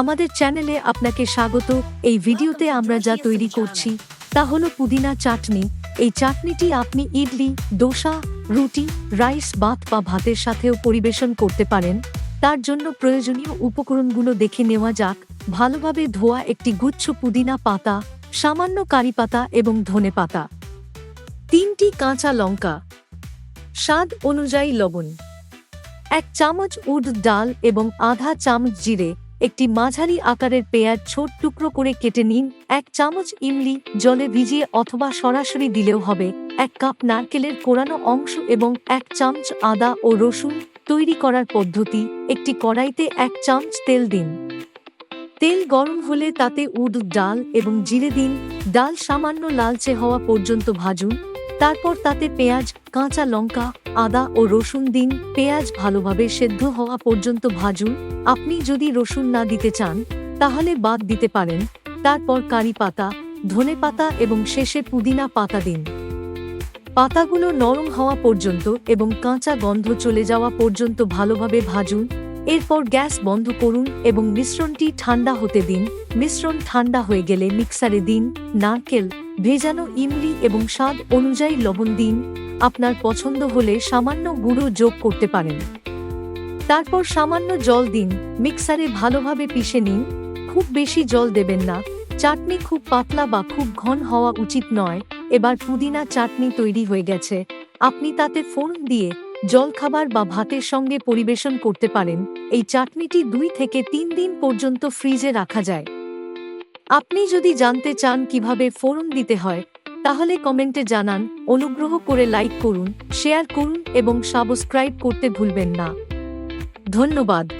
আমাদের চ্যানেলে আপনাকে স্বাগত। এই ভিডিওতে আমরা যা তৈরি করছি, তা হলো পুদিনা চাটনি। এই চাটনিটি আপনি ইডলি, দোসা, রুটি, রাইস, ভাত বা ভাতের সাথেও পরিবেশন করতে পারেন। তার জন্য প্রয়োজনীয় উপকরণগুলো দেখে নেওয়া যাক। ভালোভাবে ধোয়া একটি গুচ্ছ পুদিনা পাতা, সামান্য কারি পাতা এবং ধনে পাতা। তিনটি কাঁচা লঙ্কা। স্বাদ অনুযায়ী লবণ। এক চামচ উড ডাল এবং আধা চামচ জিরে। একটি মাঝারি আকারের পেঁয়াজ ছোট টুকরো করে কেটে নিন। এক চামচ ইমলি জলে ভিজিয়ে অথবা সরাসরি দিলেও হবে। এক কাপ নারকেলের কোরানো অংশ এবং এক চামচ আদা ও রসুন তৈরি করার পদ্ধতি। একটি কড়াইতে এক চামচ তেল দিন। তেল গরম হলে তাতে উড ডাল এবং জিরে দিন। ডাল সামান্য লালচে হওয়া পর্যন্ত ভাজুন। তারপর তাতে পেঁয়াজ, কাঁচা লঙ্কা, আদা ও রসুন দিন। পেঁয়াজ ভালোভাবে সেদ্ধ হওয়া পর্যন্ত ভাজুন। আপনি যদি রসুন না দিতে চান, তাহলে বাদ দিতে পারেন। তারপর কারি পাতা, ধনে পাতা এবং শেষে পুদিনা পাতা দিন। পাতাগুলো নরম হওয়া পর্যন্ত এবং কাঁচা গন্ধ চলে যাওয়া পর্যন্ত ভালোভাবে ভাজুন। এরপর গ্যাস বন্ধ করুন এবং মিশ্রণটি ঠান্ডা হতে দিন। মিশ্রণ ঠান্ডা হয়ে গেলে মিক্সারে দিন। নারকেল, ভেজানো ইমলি এবং স্বাদ অনুযায়ী লবণ দিন। আপনার পছন্দ হলে সামান্য গুঁড়ো যোগ করতে পারেন। তারপর সামান্য জল দিন। মিক্সারে ভালোভাবে পিষে নিন। খুব বেশি জল দেবেন না। চাটনি খুব পাতলা বা খুব ঘন হওয়া উচিত নয়। এবার পুদিনা চাটনি তৈরি হয়ে গেছে। আপনি তাতে ফোড়ন দিয়ে জলখাবার বা ভাতের সঙ্গে পরিবেশন করতে পারেন, এই চাটনিটি দুই থেকে তিন দিন পর্যন্ত ফ্রিজে রাখা যায়। আপনি যদি জানতে চান কীভাবে ফোরন দিতে হয়, তাহলে কমেন্টে জানান, অনুগ্রহ করে লাইক করুন, শেয়ার করুন এবং সাবস্ক্রাইব করতে ভুলবেন না। ধন্যবাদ।